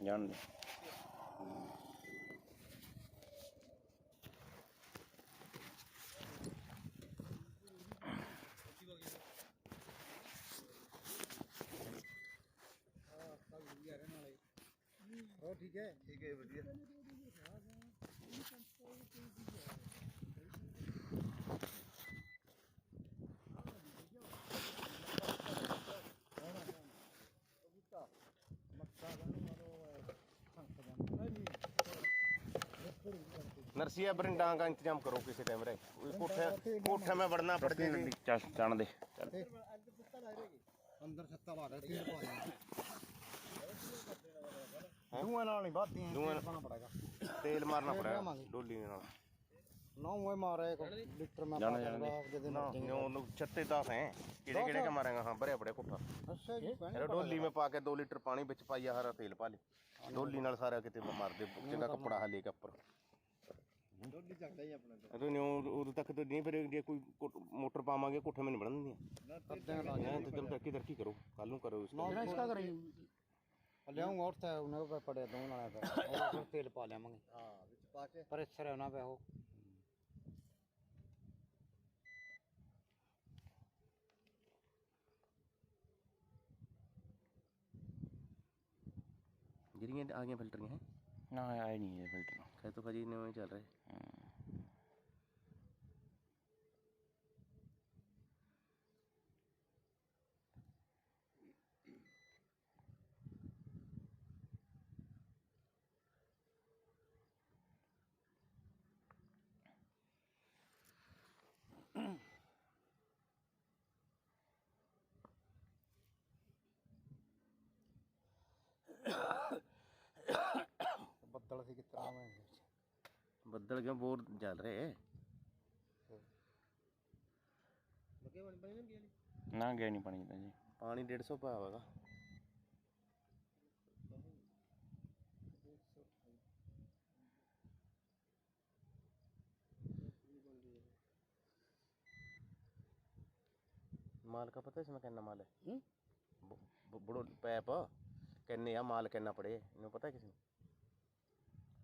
ਜਾਣ ਦੇ ਹੋ ਠੀਕ ਹੈ? ਠੀਕ ਹੈ ਵਧੀਆ। नरसिया बरिंडा का इंतजाम करो किसी टाइम रे कोठे कोठे में बढ़ना पड़ती है ਚੱਲ ਜਾਣ ਦੇ ਚੱਲ ਅੰਦਰ ਛੱਤਾ ਲਾ ਰਿਹਾ ਤੇਲ ਪਾ ਰਿਹਾ ਧੂਆਂ ਨਾਲ ਨਹੀਂ ਬਾਤੀ ਧੂੰਆਂ ਨਾਲ। ਪਾਣਾ ਪੜੇਗਾ तेल मारना तेल पड़ेगा मांगे। डोली में ना ਨੌ ਮੋਏ ਮਾਰੇ ਇੱਕ ਲੀਟਰ ਮੈਂ ਜਾਣਾ, ਪਾ ਜਾਣਾ ਕੇ ਆਪਦੇ ਦਿਨ ना नो नो छत्ते दस हैं किड़े किड़े के मारेंगे हाँ बड़े बड़े कोठा ਅੱਛਾ ਜੀ अरे डोली में पा के दो लीटर पानी बिच पाइया हरा तेल पा ले डोली नाल सारा किते मार दे जगह कपड़ा हले के ऊपर ਡੋਲੀ ਚੱਕਦਾ ਹੀ ਆਪਣਾ तो नहीं उदो तक तो नहीं फिर जे कोई कोट- मोटर पावांगे कोठे में नहीं बढ़न दिया ਕਰਦੇ ਆ नहीं तो तुम तरक्की तरक्की करो कल नु करो इसको ਨਾ ਇਸਕਾ ਕਰੀ ਲਿਆਉਂਗਾ ਔਰ ਤੇ ਉਹਨਾਂ ਪੇ ਪੜੇ ਦੋ ਨਾਲ ਪੇ ਉਹ ਫਿਰ ਤੇਲ ਪਾ ਲਿਆਵਾਂਗੇ ਹਾਂ ਵਿੱਚ ਪਾ ਕੇ ਪਰ ਇਸ ਤਰ੍ਹਾਂ ਉਹਨਾਂ ਪੇ ਉਹ गिरियां आ गई फिल्टर हैं ਨਾ ਆਇਆ ਨਹੀਂ ਇਹ ਫਿਲਟਰ ਕਹੇ ਤੋ ਖਜੀ ਨਵੇਂ ਚੱਲ ਰਹੇ ਹਾਂ। ਬੱਦਲ ਕਿਉਂ ਬੋਰ ਚੱਲ ਰਹੇ? ਲੱਗੇ ਪਾਣੀ ਪਾਣੀ ਨਾ ਗਿਆ ਨਹੀਂ? ਨਾ ਪਾਣੀ ਤਾਂ ਪਾਣੀ 150 ਭਾਵ ਹੈਗਾ। ਮਾਲ ਕਾ ਪਤਾ ਇਸ ਮੈਂ ਕਿੰਨਾ ਮਾਲ ਹੈ? ਬੜੋ ਪੈਪ। ਕਿੰਨੇ ਆ? ਮਾਲ ਕਿੰਨਾ ਪੜੇ? ਇਹਨੂੰ ਪਤਾ ਕਿਸੇ ਨੂੰ?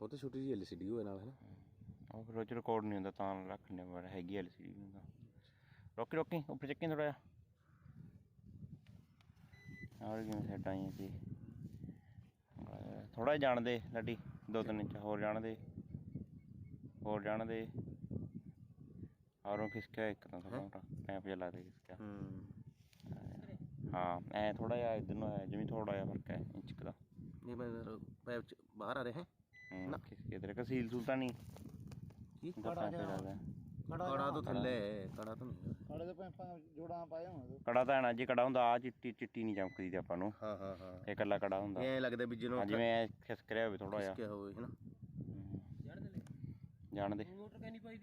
ਉਹ ਤਾਂ ਛੋਟੀ ਜਿਹੀ ਐਲਸੀਡੀ ਹੋਏ ਨਾਲ ਹੈ ਨਾ? ਉਹ ਫਿਰ ਰੋਜ਼ ਰਿਕਾਰਡ ਨਹੀਂ ਹੁੰਦਾ ਤਾਂ ਰੱਖਣੇ ਪਰ ਹੈਗੀ ਐਲਸੀਡੀ ਹੁੰਦਾ ਰੋਕੀ ਰੋਕੀ ਉੱਪਰ ਚੱਕੀ ਥੋੜਾ ਜਿਹਾ। ਹੋਰ ਕਿਵੇਂ ਸੈਟ ਆਈਆਂ ਸੀ ਥੋੜਾ ਜਾਣ ਦੇ ਲੱਡੀ ਦੋ ਤਿੰਨ ਇੰਚ ਹੋਰ ਜਾਣ ਦੇ। ਹੋਰ ਜਾਣ ਦੇ। ਔਰੋਂ ਖਿਸਕਿਆ ਇੱਕ ਤਾਂ ਥੋੜਾ ਮੋਟਾ। ਪੈਪ ਜਿਹਾ ਲੱਗਦਾ ਖਿਸਕਿਆ। ਹੂੰ। ਹਾਂ ਐ ਥੋੜਾ ਜਿਹਾ ਇਧਰ ਨੂੰ ਆਇਆ ਜਿਵੇਂ ਥੋੜਾ ਜਿਹਾ ਫ਼ਰਕ ਹੈ ਇੰਚ ਦਾ। ਇਹ ਮੈਂ ਪੈਪ ਚ ਬਾਹਰ ਆ ਰਹੇ ਹੈ? ਤਾਂ ਨਹੀਂ। ਕੀ ਕੜਾ ਤੋਂ ਥੱਲੇ ਹੈ, ਕੜਾ ਤੋਂ ਨਹੀਂ ਹੈ। ਸਾਡੇ ਦੇ ਪੈਪਾਂ ਜੋੜਾਂ ਪਾਏ ਹੋਣ ਕੜਾ ਤਾਂ ਐਨਾ ਜੀ ਕੜਾ ਹੁੰਦਾ ਆ ਚਿੱਟੀ ਚਿੱਟੀ ਨਹੀਂ ਚਮਕਦੀ ਤੇ ਆਪਾਂ ਨੂੰ। ਹਾਂ ਹਾਂ ਹਾਂ। ਇਹ ਇਕੱਲਾ ਕੜਾ ਹੁੰਦਾ। ਇਹ ਐਂ ਲੱਗਦਾ ਵੀ ਜਿਹਨੂੰ ਜਿਵੇਂ ਐ ਖਿਸਕ ਰਿਹਾ ਹੋਵੇ ਥੋੜਾ ਜਿਹਾ। ਕਿਹਾ ਹੋਵੇ ਹੈ। ਨਾ ਜਾਣ ਦੇ।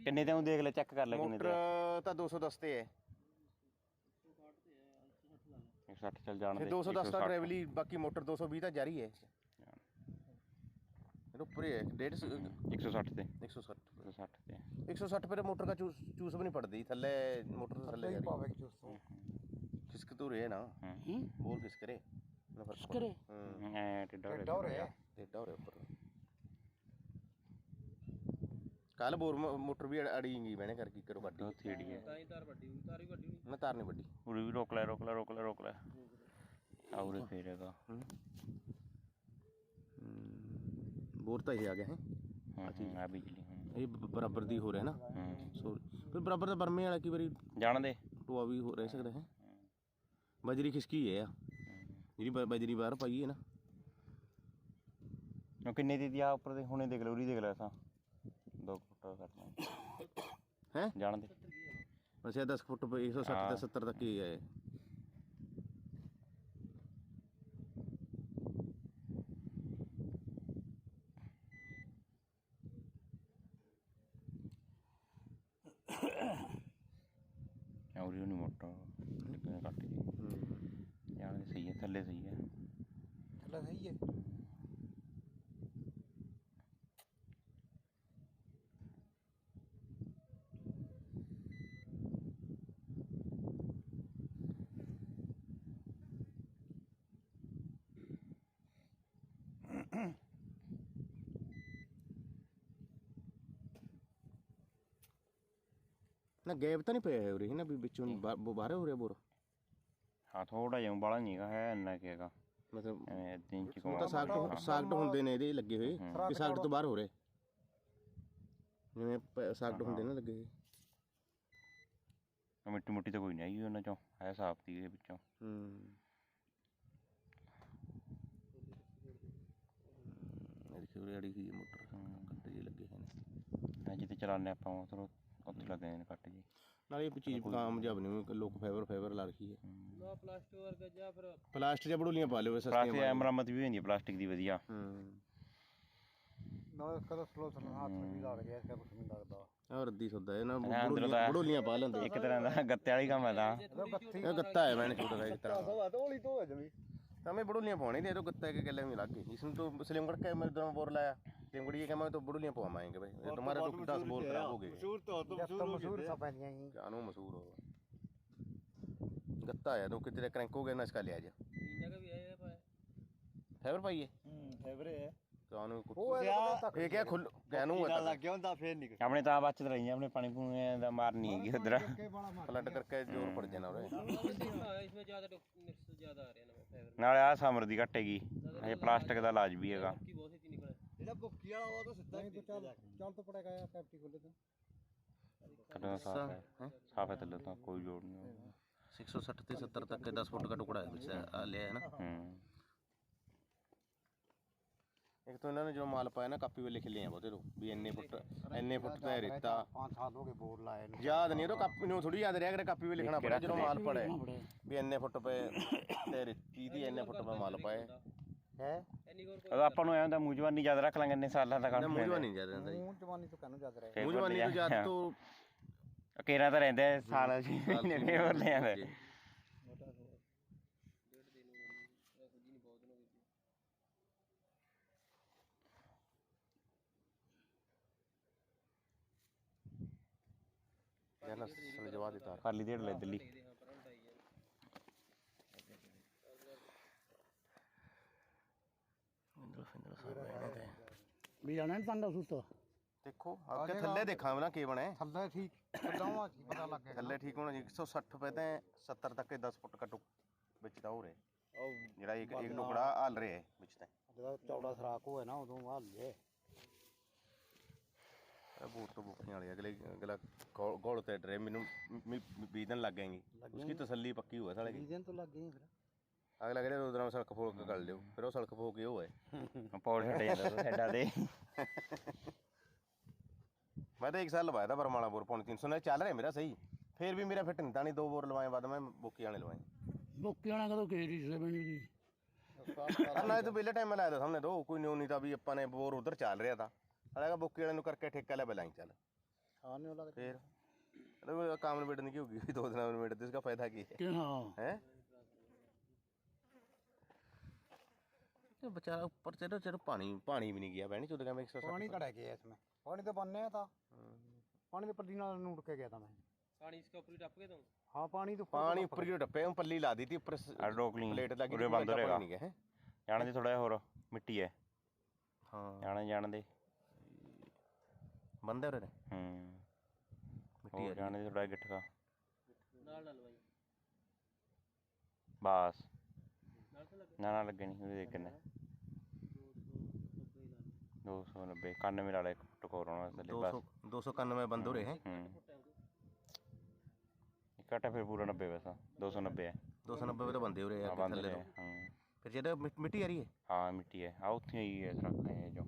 ਕਿੰਨੇ ਤੇ ਉਹ ਦੇਖ ਲੈ ਚੈੱਕ ਕਰ ਲੈ ਕਿੰਨੇ ਮੋਟਰ ਤੇ ਤਾਂ 210 ਤੇ ਹੈ। 160 ਚੱਲ ਜਾਣ ਫਿਰ ਦੇ 210 ਤਾਂ ਡਰਾਈਵਲੀ ਬਾਕੀ ਮੋਟਰ 220 ਤਾਂ ਜਾਰੀ ਹੈ। ਇਹ ਉੱਪਰ ਹੀ ਹੈ 150 160 ਤੇ 160 160 ਤੇ 160 पर मोटर का चूस चूस भी नहीं पड़ती थल्ले मोटर तो थल्ले जा रही ਪਾਵੇ ਕਿ ਚੁਸਤੋ खिसक तो रहे ना ਹੂੰ बोल किस करे ना फर्क ਕਰੇ हम्म ਐ ਟਿੱਡਾ ਡੱਡਾ ਹੋ ਰਿਹਾ टेढ़ा हो रहा ऊपर कल बोर म- मोटर भी अड़ीगी मैंने कर की करो ਦੋ काटी ਥੀੜੀ ਹੈ ना तार नहीं बड़ी ਉਰੇ ਵੀ ਰੋਕ ਲੈ ਰੋਕ ਲੈ ਰੋਕ ਲੈ ਰੋਕ ਲੈ ਆਉਰੇ ਫੇਰੇਗਾ बोर तो ये आ गया है ਹਾਂ ਆ ਬਿਜਲੀ ਹੂੰ ये ब- बराबर दी हो रहा है ना ਹੂੰ सॉरी फिर बराबर तो बरमे वाला की बारी ਜਾਣ ਦੇ टोआ भी हो रह सकता है बजरी खिसकी है यार ਜਿਹੜੀ ਬ- ਬਜਰੀ ਬਾਹਰ ਪਾਈ ਹੈ ਨਾ ਉਹ ਕਿੰਨੇ ਦੀ ਦੀ ਆ ਉੱਪਰ ਦੇ ਹੁਣੇ ਦੇਖ ਲੈ ਉਰੀ ਦੇਖ ਲੈ ਸਾਂ ਦੋ ਫੁੱਟ ਕਰਨਾ ਹੈ ਜਾਣ ਦੇ ਅੱਛਾ 10 ਫੁੱਟ ਪੇ 160 ਹਾਂ। ਤੇ 70 ਤੱਕ ਹੀ ਹੈ ਫੁੱਟ ਕੱਟ ਜੀ ਹੂੰ। ਦੇ ਸਹੀ ਹੈ ਥੱਲੇ ਸਹੀ ਹੈ ਚੱਲ ਸਹੀ ਹੈ ਨਾ ਗੈਪ ਤਾਂ ਨਹੀਂ ਪਿਆ ਹੈ ਉਰੇ ਨਾ ਵੀ ਵਿੱਚੋਂ ਬਾ- ਬੋ- ਬਾਹਰ ਹੋ ਰਿਹਾ ਬੋਰ। ਹਾਂ ਥੋੜਾ ਜਿਹਾ ਬਾਲਾ ਨਹੀਂ ਹੈਗਾ ਹੈ ਇੰਨਾ ਕਿ ਹੈਗਾ। ਮਤਲਬ ਐਵੇਂ ਅੱਧੀ ਇੰਚ ਉਹ ਤਾਂ ਸਾਕਟ। ਸਾਕਟ ਹੁੰਦੇ ਨੇ ਇਹਦੇ ਲੱਗੇ ਹੋਏ। ਵੀ ਸਾਕਟ ਤੋਂ ਬਾਹਰ ਹੋ ਰਹੇ। ਜਿਵੇਂ ਪ- ਸਾਕਟ ਹੁੰਦੇ ਨਾ ਲੱਗੇ ਹੋਏ। ਮਿੱਟੀ ਮੁੱਟੀ ਤਾਂ ਕੋਈ ਨਹੀਂ ਆਈ ਉਹਨਾਂ ਚੋਂ ਹੈ ਸਾਫ਼ ਦੀ ਇਹਦੇ ਵਿੱਚੋਂ। ਹੂੰ। ਇਹ ਦੇਖੋ ਹੋਈ ਹੈ ਮੋਟਰ ਕੱਟੇ ਜਿਹੇ ਲੱਗੇ ਹੋਏ ਨੇ। ਐ ਜਿੱਥੇ ਚਲਾਉਂਦੇ ਆਪਾਂ ਉਧਰ ਉੱਥੇ ਲੱਗੇ ਨੇ ਕੱਟ ਜੀ ਨਾਲੇ ਇਹ ਚੀਜ਼ ਕਾਮਯਾਬ ਨਹੀਂ ਲੋਕ ਫਾਈਬਰ ਫਾਈਬਰ ਲਾ ਰੱਖੀ ਹੈ। ਨਾ ਪਲਾਸਟਿਕ ਵਰਗਾ ਜਾਂ ਫਿਰ ਪਲਾਸਟਿਕ ਜਾਂ ਬੜੂਲੀਆਂ ਪਾ ਲਿਓ ਸਸਤੀਆਂ ਪਲਾਸਟਿਕ ਪਾ ਐ। ਮੁਰੰਮਤ ਵੀ ਹੋ ਜਾਂਦੀ ਹੈ ਪਲਾਸਟਿਕ ਦੀ ਵਧੀਆ। ਹੂੰ। ਨਾ ਕਦਾ ਸਲੋ ਸਲੋ ਹੱਥ ਵੀ ਲੱਗ ਗਿਆ ਕਿ ਕੁਝ ਨਹੀਂ ਲੱਗਦਾ। ਔਰ ਅੱਧੀ ਸੌਦਾ ਇਹ ਨਾ ਅੰਦਰੋਂ ਤਾਂ- ਬੜੂਲੀਆਂ ਬੜੂਲੀਆਂ ਪਾ ਲੈਂਦੇ। ਇੱਕ ਤਰ੍ਹਾਂ ਦਾ ਗੱਤੇ ਵਾਲੀ ਕੰਮ ਹੈ ਤਾਂ। ਇਹ ਗੱਤਾ ਹੈ ਮੈਨੇ ਛੋਟਾ ਜਿਹਾ ਇੱਕ ਤਰ੍ਹਾਂ ਦਾ। ਸਵਾ ਢੋਲੀ ਤੋਂ ਹੈ ਜਮੀ। ਤਾਂ ਮੈਂ ਬੜੂਲੀਆਂ ਪਾਉਣੀ ਦੇ तो गत्ता के गले में लग गई इसमें तो सिलमगढ़ का मैं इधर बोर लाया सिलमगढ़ ये मैं तो बड़ूलियां पवाएंगे भाई ये तुम्हारे तो दस बोर खराब हो गए ਮਸ਼ਹੂਰ ਤੋਂ ਮਸ਼ਹੂਰ ਮਸ਼ਹੂਰ ਸਾ ਪੈਂਦੀਆਂ ਜੀ क्या नो मशहूर होगा गत्ता है तो कितने क्रैंक हो गए ना इसका ले आ जा फैबर पाइए ਹੂੰ ਫੇਵਰੇ ਹੈ तो आनु ਉਹ ਇਹਦਾ ਤੱਕ ये क्या खुल क्या नु है ਲੱਗ ਗਿਆ ਹੁੰਦਾ ਫੇਰ ਨਿਕਲ ਆਪਣੇ ਤਾਂ ਬਚਤ ਰਹੀ ਆਪਣੇ ਪਾਣੀ ਪੂਣੇ ਦਾ ਮਾਰਨੀ ਹੈਗੀ ਉਧਰ ਕੇ ਬਾਲਾ ਮਾਰ फ्लड करके जोर पड़ जाना रे इसमें ज्यादा नुकस ज्यादा आ रहे हैं ना फाइबर ਨਾਲੇ ਆ ਸਮਰ ਦੀ ਘਟੇਗੀ ਇਹ ਪਲਾਸਟਿਕ ਦਾ ਇਲਾਜ ਵੀ ਹੈਗਾ की बहुत ही निकला ਜਿਹੜਾ ਬੁੱਕੀ ਵਾਲਾ ਉਹ ਤਾਂ ਸਿੱਧਾ ਨਹੀਂ ਚੱਲ ਚੱਲ ਤੋਂ ਪੜੇਗਾ ਯਾਰ ਕੈਪਟੀ ਖੋਲੇ ਤਾਂ ਥੱਲੇ ਤਾਂ ਸਾਫ ਹੈ ਸਾਫ ਹੈ ਥੱਲੇ ਤਾਂ ਕੋਈ ਜੋੜ ਨਹੀਂ ਹੋਗਾ 160 से 70 तक के 10 फुट का टुकड़ा है पीछे आ लिया है ना ਹੂੰ एक तो इन्होंने जो माल पाया ना कापी पे लिख लिए हैं बहुते लोग भी इन्ने फुट इन्ने फुट पे रेता 5 ਸਾਲ ਹੋ ਗਏ ਬੋਰ ਲਾਏ ਨੂੰ ਯਾਦ ਨਹੀਂ ਉਹ ਕਾਪੀ ਨੂੰ ਥੋੜੀ ਯਾਦ ਰਿਹਾ ਕਿ ਕਾਪੀ 'ਤੇ ਲਿਖਣਾ ਪੜਾ ਜਦੋਂ ਮਾਲ ਪੜੇ ਬੜੇ ਵੀ ਇੰਨੇ ਫੁੱਟ ਮੈਂ ਮਲ ਪਾਏ। ਹੈ? ਆਪਾਂ ਨੂੰ ਐਂ ਹੁੰਦਾ ਮੂੰਹ ਜਵਾਨੀ ਯਾਦ ਰੱਖ ਲਾਂਗੇ ਇੰਨੇ ਸਾਲਾਂ ਦਾ ਕੱਢ ਮੂੰਹ ਜਵਾਨੀ ਯਾਦ ਰਹਿੰਦਾ ਜੀ। ਮੂੰਹ ਜਵਾਨੀ ਤੋਂ ਕਾਹਨੂੰ ਯਾਦ ਰਹੇ ਮੂੰਹ ਜਵਾਨੀ ਤੋਂ ਯਾਦ ਤੋਂ ਅਕੇਰਾ ਤਾਂ ਰਹਿੰਦਾ ਸਾਲ ਜੀ ਮਹੀਨੇ ਫੇਰ ਹੋਰ ਲੈ ਆਂਦਾ। ਜਨਸ ਸਲਜਵਾ ਦਿੱਤਾ ਖਾਲੀ ਢੇੜ ਲੈ ਦਿੱਲੀ। ਵੀ ਜਾਣਾ ਨਹੀਂ ਤੰਦਾ ਸੁਸਤ ਦੇਖੋ ਅੱਗੇ ਥੱਲੇ ਦੇਖਾਂ ਨਾ ਕੀ ਬਣੇ। ਥੱਲੇ ਠੀਕ ਕਦਾਂ ਕੀ ਪਤਾ ਲੱਗ ਗਿਆ। ਥੱਲੇ ਠੀਕ ਹੋਣਾ ਜੀ 160 ਪਏ ਤੇ 70 ਤੱਕ 10 ਫੁੱਟ ਕਟੂ ਵਿੱਚ ਤਾਂ ਹੋ ਰਿਹਾ। ਜਿਹੜਾ ਇੱਕ ਇੱਕ ਟੁਕੜਾ ਹਲ ਰਿਹਾ ਹੈ ਵਿੱਚ ਤਾਂ। ਜਦੋਂ ਚੌੜਾ ਸਰਾਕ ਹੋਏ ਨਾ ਉਦੋਂ ਹਾਲ ਜੇ ਇਹ। ਬੂਟ ਤੋਂ ਬੁੱਕੀਆਂ ਵਾਲੇ ਅਗਲੇ ਅਗਲਾ ਗੋਲ- ਤੇ ਡਰੇ ਮੈਨੂੰ ਬੀਜਣ ਲੱਗ ਗਏਗੀ। ਉਸकी ਤਸੱਲੀ ਪੱਕੀ ਹੋਇਆ ਸਾਲੇ की ਦਿਨ ਤੋਂ ਲੱਗ ਗਏ ਫਿਰ। ਅਗਲਾ ਕਹਿੰਦਾ ਦੋ ਦਿਨਾਂ ਸੜਕ ਫੋਲਕ ਕਰ ਲਿਓ ਫਿਰ ਉਹ ਸੜਕ ਫੋਕ ਹੀ ਉਹ ਹੈ ਪੌੜ ਛੱਡ ਜਾਂਦਾ ਤਾ ਸਾਡਾ ਤੇ। ਮੈਂ ਤਾਂ ਇੱਕ ਸਾਲ ਲਵਾਇਆ ਤਾਂ ਬਰਮਾਲਾ ਬੋਰ ਪੌਣ 300 ਨਾਲ ਚੱਲ ਰਿਹਾ ਮੇਰਾ ਸਹੀ। ਫਿਰ ਵੀ ਮੇਰਾ ਫਿੱਟ ਨਹੀਂ ਤਾਂ ਨਹੀਂ ਦੋ ਬੋਰ ਲਵਾਏ ਬਾਅਦ ਮੈਂ ਬੋਕੀ ਵਾਲੇ ਲਵਾਏ। ਮੁੱਕੀ ਆਣਾ ਕਦੋਂ ਕੇਰੀ ਸੇਵਨ ਦੀ ਨਾ ਇਹ ਤਾਂ ਪਹਿਲੇ ਟਾਈਮ ਲਾਇਆ ਸਾਹਮਣੇ ਦੋ ਕੋਈ ਨਿਉ ਨਹੀਂ ਤਾਂ ਵੀ ਆਪਾਂ ਨੇ ਬੋਰ ਉਧਰ ਚੱਲ ਰਿਹਾ ਤਾਂ। ਅਲੇਗਾ ਬੋਕੀ ਵਾਲੇ ਨੂੰ ਕਰਕੇ ਠੇਕਾ ਲੈ ਬਲਾਈ ਚੱਲ। ਹਾਂ ਨਹੀਂ ਫਿਰ। ਇਹਦਾ ਕੋਈ ਕੰਮ ਨਿਬੇੜਨ ਕੀ ਹੋਗੀ ਦੋ ਦਿਨਾਂ ਨੂੰ ਨਿਬੇੜਦੇ ਇਸਦਾ ਫਾਇਦਾ ਕੀ ਹੈ? ਕਿ ਹੈ? तो बेचारा ऊपर चलो चलो पानी पानी भी नहीं गया बहनी चौदह का में एक सौ ਪਾਣੀ ਕੜਾ ਗਿਆ इसमें ਪਾਣੀ ਤਾਂ ਬੰਨੇ ਤਾਂ ਪਾਣੀ ਦੇ ਪੱਲੀ ਨਾਲ ਨੂੜ ਕੇ ਗਿਆ ਤਾਂ ਮੈਂ पानी इसके ऊपर ही टप के दूं ਹਾਂ ਪਾਣੀ ਤੋਂ पानी ऊपर की टप्पे हम पल्ली ला दी थी ऊपर ਆ ਡੋਕਲੀ प्लेट लगी ਉਰੇ थी, ਬੰਦ वैसा ਰਹੇਗਾ पानी नहीं गया है ਜਾਣ ਦੇ ਥੋੜਾ ਜਿਹਾ ਹੋਰ ਮਿੱਟੀ ਹੈ हाँ ਜਾਣ ਜਾਣ ਦੇ बंद है उरे ਹੂੰ मिट्टी ਹੋਰ है ਜਾਣ ਦੇ ਥੋੜਾ ਗਿੱਠਾ नाल नाल भाई ਬਸ नाल से लगे ਨਾ ਨਾ ਲੱਗੇ ਨਹੀਂ ਉਹਦੇ ਕਿੰਨੇ 290 91 ਲਾ ਲੈ ਇੱਕ ਫੁੱਟ ਕੋਰ ਆਉਣਾ ਥੱਲੇ दो ਬਸ सौ दो सौ कानवे बंद हो रहे हैं ਹੂੰ ਇਕੱਠਾ ਫਿਰ ਪੂਰਾ 90 ਵੈਸਾ 290 ਹੈ दो सौ नब्बे में तो बंदे हो रहे ਹਾਂ हैं ਬੰਦ थल्ले ਰਿਹਾ तो ਹਾਂ फिर जेड़ा मिट- मिट्टी आ रही है ਹਾਂ ਮਿੱਟੀ ਹੈ ਆ ਉੱਥੇ ਹੀ ਹੈ ਸਰਕ ਹੈ ਜੋ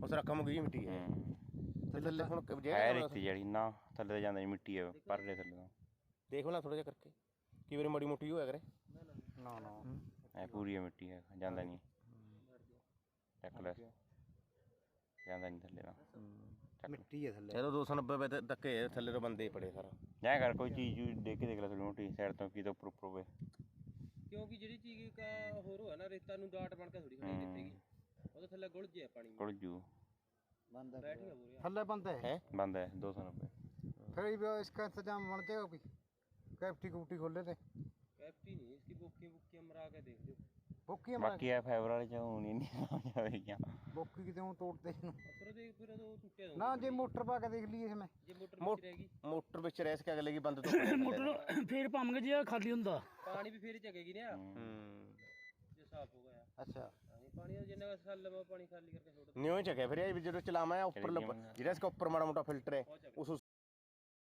उस रकम गई मिट्टी है ਹੂੰ ਤੇ ਥੱਲੇ ਹੁਣ ਹੈ ਜਿਹੜਾ ਰੇਤੀ ਜਿਹੜੀ ਨਾ ਥੱਲੇ ਤਾਂ ਜਾਂਦਾ ਨਹੀਂ ਮਿੱਟੀ ਹੈ ਪਰ ਦੇ ਥੱਲੇ ਤਾਂ ਦੇਖ ਲੈ ਥੋੜਾ ਜਿਹਾ ਕਰਕੇ ਕਈ ਵਾਰੀ ਮਾੜੀ ਮੋਟੀ ਹੋਇਆ ਕਰੇ ਨਾ ਨਾ ਐ ਪੂਰੀ ਹੈ ਮਿੱਟੀ ਹੈ ਜਾਂਦਾ ਨਹੀਂ ਚੱਕ ਲੈ ਜਾਂਦਾ ਨਹੀਂ ਥੱਲੇ ਨਾ ਮਿੱਟੀ ਹੈ ਥੱਲੇ। ਚਲੋ 290 ਰੁਪਏ ਤੱਕ ਧੱਕੇ ਹੈ, ਥੱਲੇ ਤੋਂ ਬੰਦੇ ਹੀ ਪੜੇ ਸਾਰਾ। ਜਾਂ ਕਰ ਕੋਈ ਚੀਜ਼ ਜੂ ਦੇਖ ਕੇ ਦੇਖ ਲੈ ਥੋੜੀ ਮੋਟੀ ਸਾਈਡ ਤੋਂ ਕੀ ਤਾਂ ਉੱਪਰ ਉੱਪਰ ਹੋਵੇ। ਕਿਉਂਕਿ ਜਿਹੜੀ ਚੀਜ਼ ਕਾ ਹੋਰ ਹੋਇਆ ਨਾ ਰੇਤਾ ਨੂੰ ਡਾਟ ਬਣ ਕੇ ਥੋੜੀ ਖੜੀ ਦਿੱਤੇਗੀ ਉਹਦੇ ਥੱਲੇ ਗੁਲਜ ਹੈ ਪਾਣੀ। ਕੋਲ ਜੂ। बंद है ਬੈਠੀਆਂ ਬੁਰੀਆਂ थल्ले बंद है ਬੰਦ ਹੈ? 290 फिर ये इसका इंतजाम बन जाएगा कोई कैप्टी कुप्टी खोल लेते कैप्टी नहीं इसकी बुक्की बुक्की मरा के देख लो ਬੋਕੀ ਮੈਂ ਬਾਕੀ ਆ ਫਾਈਬਰ ਵਾਲੇ ਚ ਹੋਣੀ ਨਹੀਂ ਸਮਝ ਆਵੇਗੀਆਂ ਬੋਕੀ ਕਿਤੇ ਉਹ ਤੋੜਦੇ ਇਹਨੂੰ। ਫਿਰ ਨਾ ਜੇ ਮੋਟਰ ਪਾ ਕੇ ਦੇਖ ਲਈਏ ਮੈਂ। ਜੇ ਮੋਟਰ ਵਿੱਚ ਰਹੇਗੀ ਮੋਟਰ ਅਗਲੇ ਕੀ ਬੰਦ ਤੋਂ ਮੋਟਰ ਫੇਰ ਪਾਵਾਂਗੇ ਜੇ ਖਾਲੀ ਹੁੰਦਾ। ਪਾਣੀ ਵੀ ਫੇਰ ਚੱਗੇਗੀ ਨਾ। ਹੂੰ। ਜੇ ਸਾਫ਼ ਹੋ ਗਿਆ। ਅੱਛਾ। ਪਾਣੀ ਜਿੰਨਾ ਸੱਲ ਪਾਣੀ ਖਾਲੀ ਕਰਕੇ ਛੋੜ ਨਿਉਂ ਚੱਕਿਆ। ਫਿਰ ਇਹ ਜਦੋਂ ਚਲਾਵਾਂ ਉੱਪਰ ਜਿਹੜਾ ਇਸਕਾ ਉੱਪਰ ਮਾੜਾ ਮੋਟਾ ਫਿਲਟਰ ਹੈ ਉਸ